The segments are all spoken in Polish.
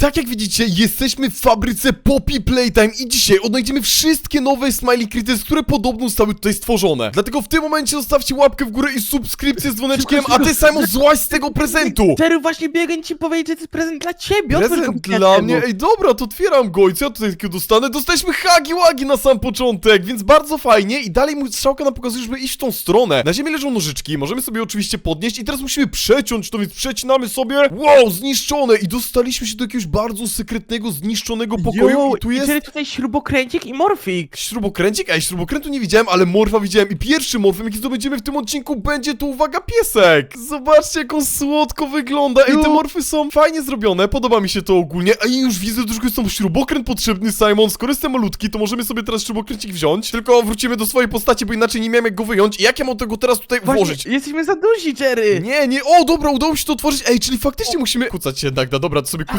Tak jak widzicie, jesteśmy w fabryce Poppy Playtime i dzisiaj odnajdziemy wszystkie nowe Smiley Critters, które podobno zostały tutaj stworzone. Dlatego w tym momencie zostawcie łapkę w górę i subskrypcję z dzwoneczkiem, a ty Simon złaź z tego prezentu! Jerry właśnie biegę ci powiedzieć, że to jest prezent dla ciebie. otwórz go Prezent dla mnie? Ej, dobra, to otwieram go i co ja tutaj takiego dostanę? Dostaliśmy hagi łagi na sam początek, więc bardzo fajnie i dalej mój strzałka nam pokazuje, żeby iść w tą stronę. Na ziemi leżą nożyczki, możemy sobie oczywiście podnieść i teraz musimy przeciąć to, więc przecinamy sobie. Wow, zniszczone i dostaliśmy się do jakiegoś bardzo sekretnego, zniszczonego pokoju Jo, i tu jest... Tutaj śrubokręcik i morfik. Śrubokręcik? Ej, śrubokrętu nie widziałem, ale morfa widziałem i pierwszym morfem, jaki zdobędziemy w tym odcinku będzie to, uwaga, piesek! Zobaczcie, jak on słodko wygląda! Ej, te morfy są fajnie zrobione, podoba mi się to ogólnie, a i już widzę, że jest tam śrubokręt potrzebny, Simon, skoro jestem malutki, to możemy sobie teraz śrubokręcik wziąć, tylko wrócimy do swojej postaci, bo inaczej nie miałem jak go wyjąć i jak ja mam tego teraz tutaj włożyć? Właśnie, jesteśmy za duzi, Jerry. Nie, nie, o dobra, udało mi się to otworzyć, ej, czyli faktycznie musimy kucać się jednak, no dobra, to sobie Tak,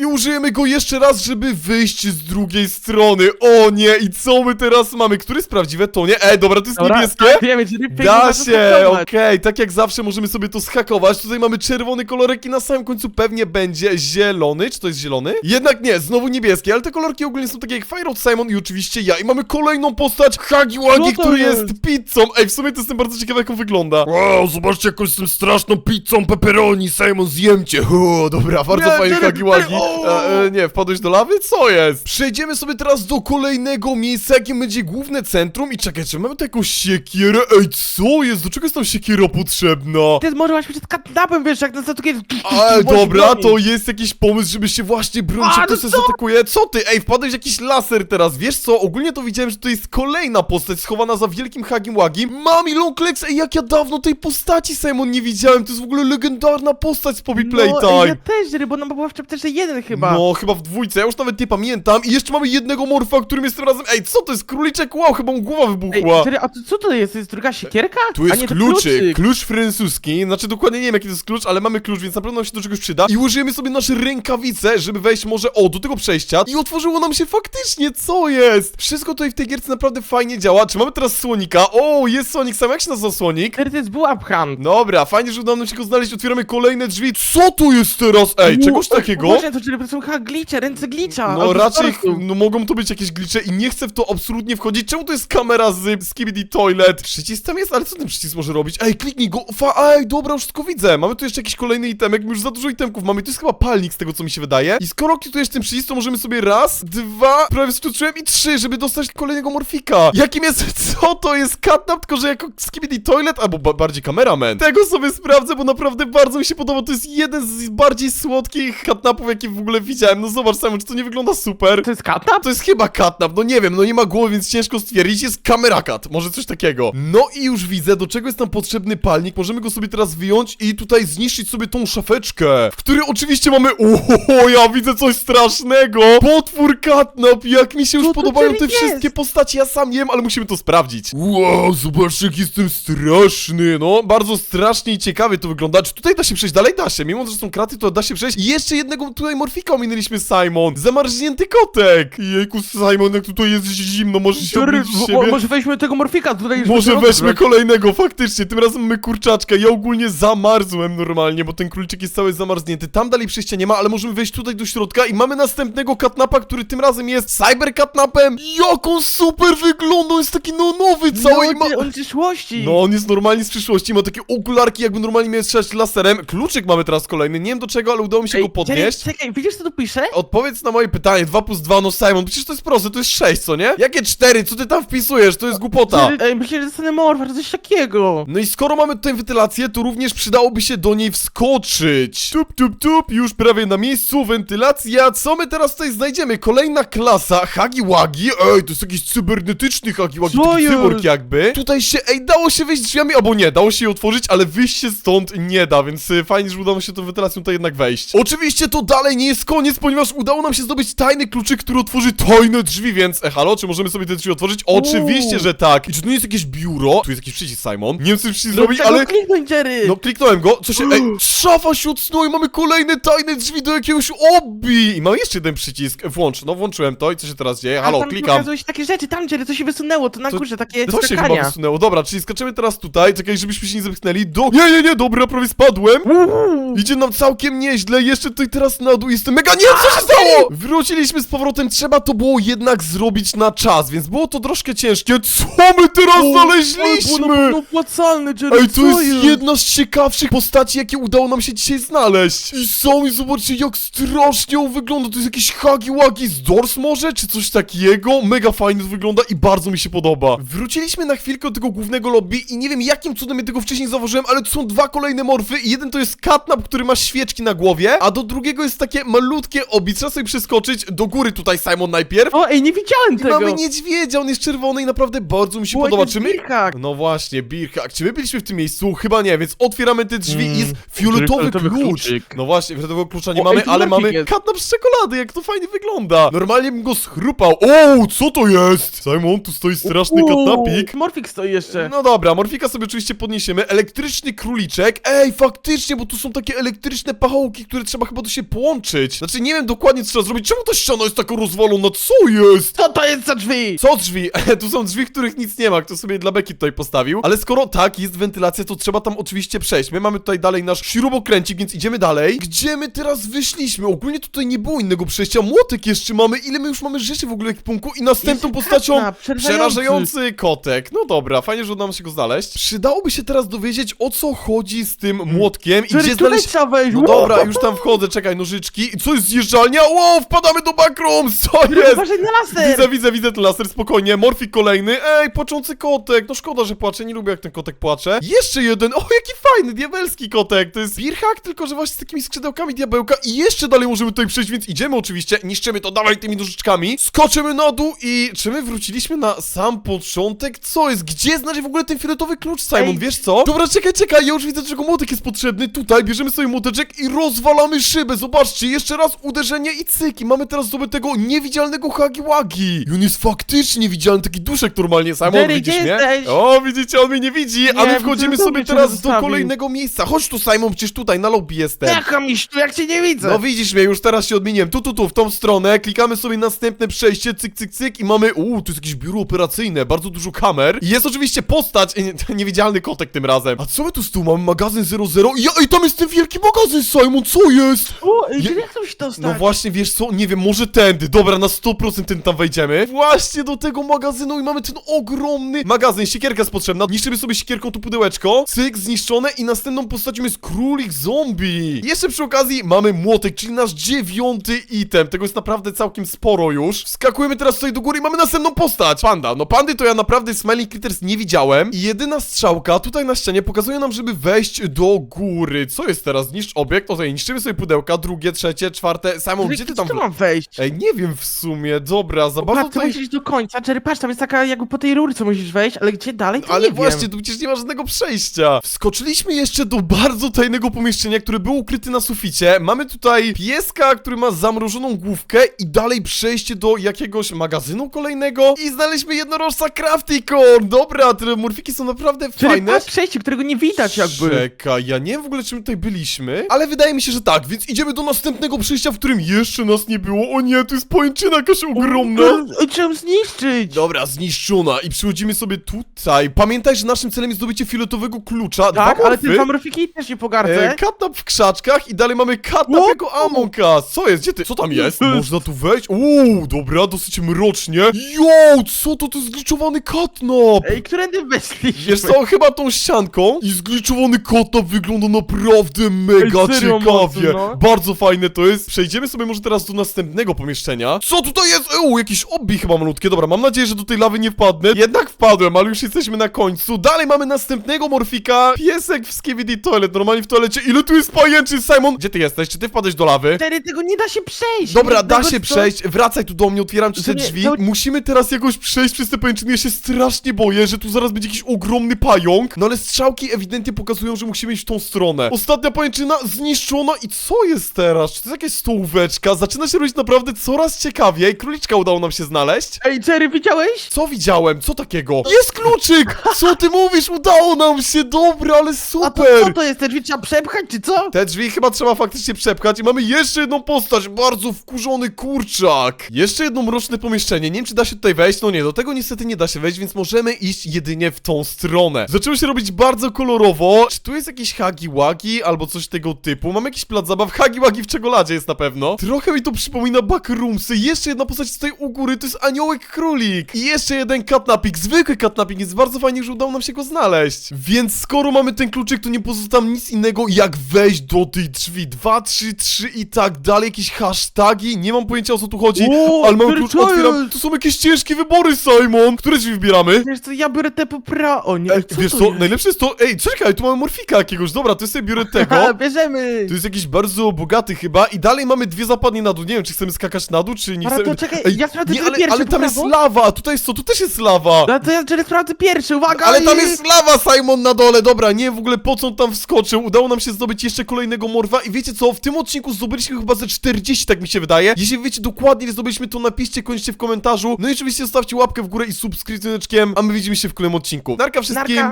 i użyjemy go jeszcze raz, żeby wyjść z drugiej strony, o nie, i co my teraz mamy, który jest prawdziwe, to nie, ej, dobra, to jest Dobra, niebieskie? tak, Wiemy, Jerry pięknie Da się, okej, tak jak zawsze możemy sobie to schakować. Tutaj mamy czerwony kolorek i na samym końcu pewnie będzie zielony. Czy to jest zielony? Jednak nie, znowu niebieski, ale te kolorki ogólnie są takie jak Fire Simon i oczywiście ja. I mamy kolejną postać Hagi Wagi, Co to który jest? jest pizzą. Ej, w sumie to jestem bardzo ciekawy jak on wygląda. Wow, zobaczcie jaką jestem straszną pizzą pepperoni, Simon, zjemcie. O, dobra, bardzo Nie, fajny nie, Hagi Wagi. E, e, nie, wpadłeś do lawy? Co jest? Przejdziemy sobie teraz do kolejnego miejsca, jakim będzie główne centrum i czekaj, czy mamy tu jakąś siekierę? Ej, co jest? Do czego jest tam siekiera potrzebna? Ty jest może właśnie przed katnapem, wiesz, jak na to takie... Ale dobra, to jest jakiś pomysł, żeby się właśnie bronić, jak to no się co? zaatakuje. Co ty? Ej, wpadłeś w jakiś laser teraz, wiesz co? Ogólnie to widziałem, że to jest kolejna postać schowana za wielkim Hagim Łagim. Mami Longlegs, ej, jak ja dawno tej postaci, Simon, nie widziałem. To jest w ogóle legendarna postać z Poppy No, Playtime. ej, ja też, bo ona była w chapterze jeden chyba. No, chyba w dwójce, ja już nawet nie pamiętam. I jeszcze mamy jednego morfa, którym jest tym razem. Ej, co to jest? Króliczek? Wow, chyba mu głowa Ej, wybuchła. A to, co to jest? To jest druga siekierka? Tu a jest nie, to kluczyk, klucz francuski, znaczy dokładnie nie wiem jaki to jest klucz, ale mamy klucz, więc na pewno nam się do czegoś przyda. I użyjemy sobie nasze rękawice, żeby wejść może, o, do tego przejścia. I otworzyło nam się faktycznie, co jest? Wszystko tutaj w tej gierce naprawdę fajnie działa. Czy mamy teraz słonika? O, jest słonik, sam jak się nazywa słonik? Jerry, to jest Bułap. Dobra, fajnie, że udało nam się go znaleźć, otwieramy kolejne drzwi. Co tu jest teraz? Ej, czegoś takiego? Właśnie, to Jerry, to są chyba glicze, ręce glicza. No albo raczej, no mogą to być jakieś glicze i nie chcę w to absolutnie wchodzić. Czemu to jest kamera z Skibidi Toilet? Przycisk tam jest, ale co ten przycisk może robić? Ej, kliknij go, fa, ej, dobra, już wszystko widzę. Mamy tu jeszcze jakiś kolejny itemek, my już za dużo itemków mamy. To jest chyba palnik z tego, co mi się wydaje. I skoro klikujesz ten przycisk, to możemy sobie raz, dwa, prawie skoczyłem i trzy, żeby dostać kolejnego morfika. Jakim jest, co to jest catnap, tylko że jako Skibidi Toilet, albo ba bardziej kameraman. Tego sobie sprawdzę, bo naprawdę bardzo mi się podoba. To jest jeden z bardziej słodkich catnapów, jakie w ogóle widziałem. No zobacz, Simon, czy to nie wygląda super? To jest katnap? To jest chyba katnap, no nie wiem, no nie ma głowy, więc ciężko stwierdzić, jest kamerakat, może coś takiego. No i już widzę, do czego jest nam potrzebny palnik, możemy go sobie teraz wyjąć i tutaj zniszczyć sobie tą szafeczkę, w której oczywiście mamy, oho, ja widzę coś strasznego, potwór katnap, jak mi się już Co to podobają te czyli wszystkie jest? postaci, ja sam nie wiem, ale musimy to sprawdzić. Wow, zobaczcie, jak jestem straszny, no, bardzo strasznie i ciekawie to wygląda, czy tutaj da się przejść dalej? Da się, mimo że są kraty, to da się przejść i jeszcze jednego tutaj morfika ominęliśmy, Simon, zamarznięty kotek, jejku, Simon, jak tutaj jest zimno, może się obrócić mo- siebie. może weźmy tego morfika tutaj. Może żeby weźmy rozgrać. kolejnego, faktycznie, tym razem mamy kurczaczka, ja ogólnie zamarzłem normalnie, bo ten króliczek jest cały zamarznięty, tam dalej przejścia nie ma, ale możemy wejść tutaj do środka i mamy następnego katnapa, który tym razem jest cyber katnapem, jak on super wygląda, on jest taki neonowy cały i ma... No, on z przyszłości. No, on jest normalnie z przyszłości, ma takie okularki, jakby normalnie miał strzelać laserem. Kluczyk mamy teraz kolejny, nie wiem do czego, ale udało mi się Ej, go podnieść. Jerry, czekaj, widzisz co tu pisze? Odpowiedz na moje pytanie, 2 plus 2, no Simon, przecież to jest proste, to jest 6, co nie? Jakie 4? Co ty tam wpisujesz? To jest głupota. Ej, myślę, że dostanę morfa, czy coś takiego. No i skoro mamy tutaj wentylację, to również przydałoby się do niej wskoczyć. Tup, tup, tup, już prawie na miejscu, wentylacja. Co my teraz tutaj znajdziemy? Kolejna klasa, Hagiwagi. Ej, to jest jakiś cybernetyczny Hagiwagi, Co taki jest? cyborg jakby. Tutaj się, ej, dało się wejść drzwiami, albo nie, dało się je otworzyć, ale wyjść się stąd nie da, więc y, fajnie, że udało się tą wentylacją tutaj jednak wejść. Oczywiście to dalej nie jest koniec, ponieważ udało nam się zdobyć tajny kluczyk, który otworzy tajne drzwi, więc e, halo, czy możemy sobie te drzwi otworzyć? Oczywiście, że tak. I czy tu nie jest jakieś biuro? Tu jest jakiś przycisk, Simon. Nie wiem, co przycisk No zrobić, ale... kliknąć, Jerry. No kliknąłem go, co się... Ej, szafa się odsunęła i mamy kolejne tajne drzwi do jakiegoś obi! I mam jeszcze jeden przycisk, włącz, no włączyłem to i co się teraz dzieje? Halo, klikam. pokazują się takie rzeczy, tam Jerry, co się wysunęło, to na To- górze, takie To się chyba skakania. wysunęło, dobra, czyli skaczemy teraz tutaj, czekaj, żebyśmy się nie zepchnęli do... Nie, nie, nie, dobra, prawie spadłem! Uuu. Idzie nam całkiem nieźle, jeszcze tutaj teraz na i jestem mega... Nie, co się stało? Wróciliśmy z powrotem, trzeba to było jednak zrobić na czas, więc było to troszkę ciężkie. Co my teraz na znaleźliśmy? pewno opłacalne, Jerry, Ej, to co jest jedna z ciekawszych postaci, jakie udało nam się dzisiaj znaleźć. I sami zobaczcie, jak strasznie on wygląda. To jest jakiś Hagi Wagi z Dors może, czy coś takiego. Mega fajnie to wygląda i bardzo mi się podoba. Wróciliśmy na chwilkę do tego głównego lobby i nie wiem, jakim cudem ja tego wcześniej zauważyłem, ale to są dwa kolejne morfy i jeden to jest Catnap, który ma świeczki na głowie, a do drugiego jest takie malutkie obi. Trzeba sobie przeskoczyć do góry tutaj, Simon, najpierw. O, ej, nie widziałem I tego. mamy niedźwiedzia, on jest czerwony i naprawdę bardzo mi się Było podoba. jakiś Czy my... wilkak. No właśnie, Birchak. Czy my byliśmy w tym miejscu? Chyba nie, więc otwieramy te drzwi i jest Mm, fioletowy fioletowy klucz. kluczyk. No właśnie, fioletowego klucza nie O, mamy, ej, tu ale mamy jest. katnap z czekolady, jak to fajnie wygląda. Normalnie bym go schrupał. O, co to jest? Simon, tu stoi straszny katnapik. Morfik stoi jeszcze. No dobra, Morfika sobie oczywiście podniesiemy. Elektryczny króliczek. Ej, faktycznie, bo tu są takie elektryczne pachołki, które trzeba chyba do się połączyć. Znaczy, nie wiem dokładnie, co trzeba zrobić. Czemu ta ściana jest taka rozwalona? Co jest? Co to jest za drzwi? Co drzwi? tu są drzwi, których nic nie ma, kto sobie dla Beki tutaj postawił. Ale skoro tak, jest wentylacja, to trzeba tam oczywiście przejść. My mamy tutaj dalej nasz śrubokręcik, więc idziemy dalej. Gdzie my teraz wyszliśmy? Ogólnie tutaj nie było innego przejścia. Młotek jeszcze mamy. Ile my już mamy rzeczy w ogóle w ekwipunku? I następną Jest postacią... Catnap, przerażający. Przerażający kotek. No dobra, fajnie, że udało nam się go znaleźć. Przydałoby się teraz dowiedzieć, o co chodzi z tym młotkiem i gdzie znaleźć... trzeba wejść. No dobra, już tam wchodzę, czekaj, nożyczki. Co jest zjeżdżalnia? Wow, wpadamy do backrooms! Co jest? Uważaj na laser. Widzę, widzę, widzę ten laser, spokojnie. Morfik kolejny. Ej, płaczący kotek. No szkoda, że płacze, nie lubię jak ten kotek płacze. Jeszcze jeden. O, jaki fajny, diabelski kotek. To jest Birhak, tylko że właśnie z takimi skrzydełkami diabełka. I jeszcze dalej możemy tutaj przejść, więc idziemy oczywiście. Niszczymy to dalej tymi nożyczkami. Skoczymy na dół i czy my wróciliśmy na sam początek? Co jest? Gdzie znaleźć w ogóle ten fioletowy klucz, Simon? Ej. Wiesz co? Dobra, czekaj, czekaj, ja już widzę, czego młotek jest potrzebny. Tutaj bierzemy sobie młoteczek i rozwalamy szybę. Zobaczcie, jeszcze raz uderzenie i cyk. I mamy teraz zdobytego niewidzialnego Hagi-Wagi. I on jest faktycznie widzialny, taki duszek normalnie. Simon, Jerry, widzisz gdzie mnie? jesteś? O, widzicie, on mnie nie widzi, a my bo wchodzimy sobie cię teraz do zostawił. kolejnego miejsca. Chodź tu, Simon, przecież tutaj, na lobby jestem. Jaka miś tu, jak cię nie widzę. No widzisz mnie, już teraz się odmieniłem. Tu, tu, tu, w tą stronę. Klikamy sobie następne przejście, cyk, cyk, cyk i mamy... Uuu, tu jest jakieś biuro operacyjne, bardzo dużo kamer. I jest oczywiście postać, e, nie, niewidzialny kotek tym razem. A co my tu z tu mamy? Magazyn 00? Ja, ej, tam jest ten wielki magazyn, Simon, co jest? O, ej, Je- jak to się dostać? No właśnie, wiesz co, nie wiem, może tędy. Dobra, na 100% ten tam wejdziemy. Właśnie do tego magazynu i mamy ten ogromny magazyn. Siekierka jest potrzebna. Niszczymy sobie siekierką tu pudełeczko. Cyk, zniszczone i następną postacią jest królik zombie. Jeszcze przy okazji mamy młotek, czyli nasz dziewiąty item. Tego jest naprawdę całkiem sporo już. Wskakujemy teraz tutaj do góry i mamy następną postać. Panda. No pandy to ja naprawdę Smiling Critters nie widziałem. I jedyna strzałka tutaj na ścianie pokazuje nam, żeby wejść do góry. Co jest teraz? Zniszcz obiekt. O, tutaj niszczymy sobie pudełka. Drugie, trzecie, czwarte. Jerry, gdzie ty tam... tu mam wejść? Ej, nie wiem w sumie, dobra, za bardzo Patrz, tutaj... musisz do końca. Jerry, patrz, tam jest taka jakby po tej rurce musisz wejść, ale gdzie dalej, to Ale nie właśnie, wiem. tu przecież nie ma żadnego przejścia. Wskoczyliśmy jeszcze do bardzo tajnego pomieszczenia, które było ukryte na suficie. Mamy tutaj pieska, który ma zamrożoną główkę i dalej przejście do jakiegoś magazynu kolejnego. I znaleźliśmy jednorożca Crafticon. Dobra, te morfiki są naprawdę Jerry, fajne. patrz, przejście, którego nie widać jakby. Czekaj, ja nie wiem w ogóle czym tutaj byliśmy, ale wydaje mi się, że tak, więc idziemy do następnego przejścia, w którym jeszcze nas nie było. O nie, tu jest pajęczyna jakaś ogromna. Ej, Trzeba ją zniszczyć. Dobra, zniszczona i przychodzimy sobie tutaj. Pamiętaj, że naszym celem jest zdobycie fioletowego klucza. Tak, Dwa ale te morfy. dwa morfiki też nie pogardzę. E, katnap w krzaczkach i dalej mamy katnap jako Among Us. Co jest? Gdzie ty? Co tam jest? Można tu wejść? Uuu, dobra, dosyć mrocznie. Jo, co to? To jest zgliczowany katnap. Ej, którędy weszliśmy? Wiesz co, chyba tą ścianką i zgliczowany katnap wygląda naprawdę mega Ej, serio ciekawie. mocno, no. Bardzo fajne to jest. Przejdziemy sobie może teraz do następnego pomieszczenia. Co tutaj jest? Euu, jakiś obi chyba malutkie. Dobra, mam nadzieję, że do tej lawy nie wpadnę. Jednak wpadłem, ale już jesteśmy na końcu. Dalej mamy następnego morfika. Piesek w Skibidi Toilet, normalnie w toalecie. Ile tu jest pajęczy, Simon? Gdzie ty jesteś? Czy ty wpadłeś do lawy? Jerry, tego nie da się przejść. Dobra, da się przejść, wracaj tu do mnie, otwieram ci te nie- drzwi. to- Musimy teraz jakoś przejść przez te pajęczyny, ja się strasznie boję, że tu zaraz będzie jakiś ogromny pająk. No ale strzałki ewidentnie pokazują, że musimy iść w tą stronę. Ostatnia pajęczyna zniszczona i co jest teraz? Czy to jest jakaś stołóweczka? Zaczyna się robić naprawdę coraz ciekawiej. Króliczka udało nam się znaleźć. Ej, Jerry, widziałeś? Co widziałem? Co takiego? Jest kluczyk! Co ty mówisz? Udało nam się! Dobra, ale A to super! co to jest? Te drzwi trzeba przepchać, czy co? Te drzwi chyba trzeba faktycznie przepchać i mamy jeszcze jedną postać, bardzo wkurzony kurczak. Jeszcze jedno mroczne pomieszczenie, nie wiem czy da się tutaj wejść, no nie, do tego niestety nie da się wejść, więc możemy iść jedynie w tą stronę. Zaczęło się robić bardzo kolorowo, czy tu jest jakiś hagi-wagi albo coś tego typu, mamy jakiś plac zabaw, hagi-wagi w czekoladzie jest na pewno. Trochę mi to przypomina backroomsy. Jeszcze jedna postać tutaj u góry, to jest aniołek królik. I jeszcze jeden katnapik, zwykły katnapik, jest bardzo fajnie, że udało nam się go znaleźć. Więc skoro mamy ten kluczyk, to nie pozostało nam nic innego, jak wejść do tych drzwi. 2, 3, 3 i tak dalej, jakieś hasztagi, nie mam pojęcia o co tu chodzi, O, ale mamy klucz, otwieram. To są jakieś ciężkie wybory, Simon. Które drzwi wybieramy? Wiesz co, ja biorę te popra... O nie, Ej, co wiesz to co, jest? najlepsze jest to, ej, czekaj, tu mamy morfika jakiegoś, dobra, to sobie biorę tego. Bierzemy! To jest jakiś bardzo bogaty chyba i dalej mamy dwie zapadnie na dół. Nie wiem, czy chcemy skakać na dół, czy nie Ale chcemy... to czekaj, ja sprawdzę nie, ale, pierwszy ale po tam jest prawo. lawa, a tutaj jest co? Tu też jest lawa. No to ja Jerry sprawdzę pierwszy, uwaga! Ale tam i- jest lawa, Simon, na dole, dobra, nie wiem w ogóle po co on tam wskoczył, udało nam się zdobyć jeszcze kolejnego morwa i wiecie co, w tym odcinku zdobyliśmy chyba ze 40, tak mi się wydaje. Jeśli wiecie dokładnie, ile zdobyliśmy, to napiszcie koniecznie w komentarzu. No i oczywiście zostawcie łapkę w górę i subskrypcjoneczkiem, a my widzimy się w kolejnym odcinku. Narka wszystkim! Narka.